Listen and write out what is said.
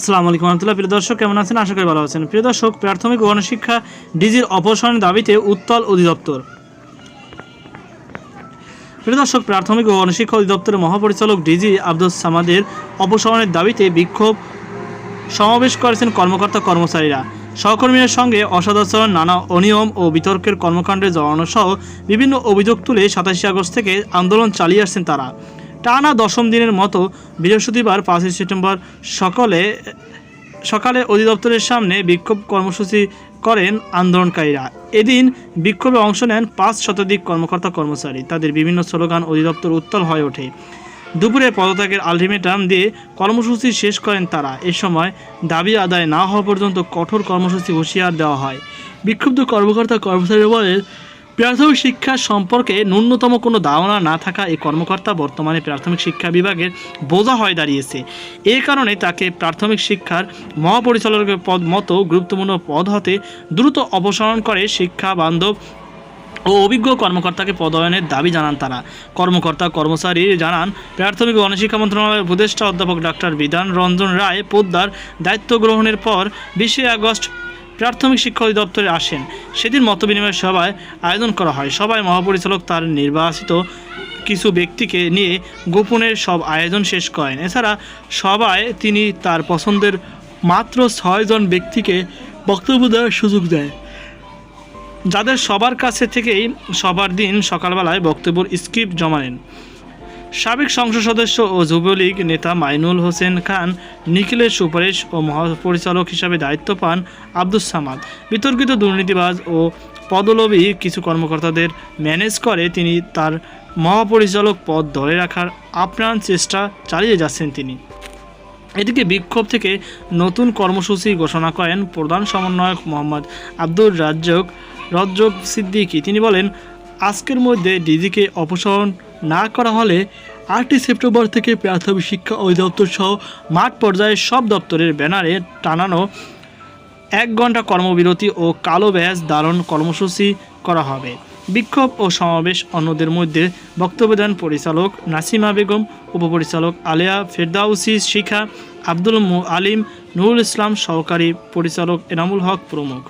আসসালামু আলাইকুম রহমতুল্লাহ। প্রিয় দর্শক, কেমন আছেন? আশা করি ভালো আছেন। প্রিয় দর্শক, প্রাথমিক গণশিক্ষা ডিজির অপসারণের দাবিতে উত্তল অধিদপ্তর। প্রিয় দর্শক, প্রাথমিক ও গণশিক্ষা অধিদপ্তরের মহাপরিচালক ডিজি আব্দুল সামাদের অপসারণের দাবিতে বিক্ষোভ সমাবেশ করেছেন কর্মকর্তা কর্মচারীরা। সহকর্মীদের সঙ্গে অসদাচরণ, নানা অনিয়ম ও বিতর্কের কর্মকাণ্ডে জড়ানো সহ বিভিন্ন অভিযোগ তুলে সাতাশে আগস্ট থেকে আন্দোলন চালিয়ে আসছেন তারা। টানা দশম দিনের মতো বৃহস্পতিবার, পাঁচই সেপ্টেম্বর সকালে সকালে অধিদপ্তরের সামনে বিক্ষোভ কর্মসূচি করেন আন্দোলনকারীরা। এদিন বিক্ষোভে অংশ নেন পাঁচ শতাধিক কর্মকর্তা কর্মচারী। তাদের বিভিন্ন স্লোগান অধিদপ্তর উত্তাল হয়ে ওঠে। দুপুরে পদত্যাগের আলটিমেটাম দিয়ে কর্মসূচি শেষ করেন তারা। এ সময় দাবি আদায় না হওয়া পর্যন্ত কঠোর কর্মসূচি হুঁশিয়ার দেওয়া হয়। বিক্ষুব্ধ কর্মকর্তা কর্মচারী বলেন প্রাথমিক শিক্ষা সম্পর্কে ন্যূনতম কোনো ধারণা না থাকা এই কর্মকর্তা বর্তমানে প্রাথমিক শিক্ষা বিভাগের বোঝা হয়ে দাঁড়িয়েছে। এ কারণে তাকে প্রাথমিক শিক্ষার মহাপরিচালকের পদ মতো গুরুত্বপূর্ণ পদ হতে দ্রুত অপসারণ করে শিক্ষা বান্ধব ও অভিজ্ঞ কর্মকর্তাকে পদায়নের দাবি জানান তারা। কর্মকর্তা কর্মচারী জানান, প্রাথমিক গণশিক্ষা মন্ত্রণালয়ের উপদেষ্টা অধ্যাপক ডাক্তার বিধান রঞ্জন রায় পোদ্দার দায়িত্ব গ্রহণের পর বিশে আগস্ট প্রাথমিক শিক্ষা অধিদপ্তরে আসেন। সেদিন মতবিনিময় সভায় আয়োজন করা হয়। সভায় মহাপরিচালক তার নির্বাচিত কিছু ব্যক্তিকে নিয়ে গোপনের সব আয়োজন শেষ করেন। এছাড়া সভায় তিনি তার পছন্দের মাত্র ছয়জন ব্যক্তিকে বক্তব্য দেওয়ার সুযোগ দেয় যাদের সবার কাছে থেকেই সবার দিন সকালবেলায় বক্তব্যের স্ক্রিপ্ট জমা নেন। সাবেক সংসদ সদস্য ও যুবলীগ নেতা মাইনুল হোসেন খান, নিখিলের সুপারিশ ও মহাপরিচালক হিসাবে দায়িত্ব পান আব্দুস সামাদ। বিতর্কিত দুর্নীতিবাজ ও পদলোভী কিছু কর্মকর্তাদের ম্যানেজ করে তিনি তার মহাপরিচালক পদ ধরে রাখার আপ্রাণ চেষ্টা চালিয়ে যাচ্ছেন তিনি। এদিকে বিক্ষোভ থেকে নতুন কর্মসূচি ঘোষণা করেন প্রধান সমন্বয়ক মোহাম্মদ আব্দুর রাজ্জক রজ্জক সিদ্দিকী। তিনি বলেন, আজকের মধ্যে ডিজিকে অপসারণ না করা হলে আটই সেপ্টেম্বর থেকে প্রাথমিক শিক্ষা অধিদপ্তর সহ মাঠ পর্যায়ে সব দপ্তরের ব্যানারে টানানো এক ঘণ্টা কর্মবিরতি ও কালো ব্যাজ দারণ কর্মসূচি করা হবে। বিক্ষোভ ও সমাবেশ অন্যদের মধ্যে বক্তব্য দেন পরিচালক নাসিমা বেগম, উপপরিচালক আলিয়া ফেরদাউসি, শিখা আব্দুল আলিম, নুরুল ইসলাম সহকারী পরিচালক এনামুল হক প্রমুখ।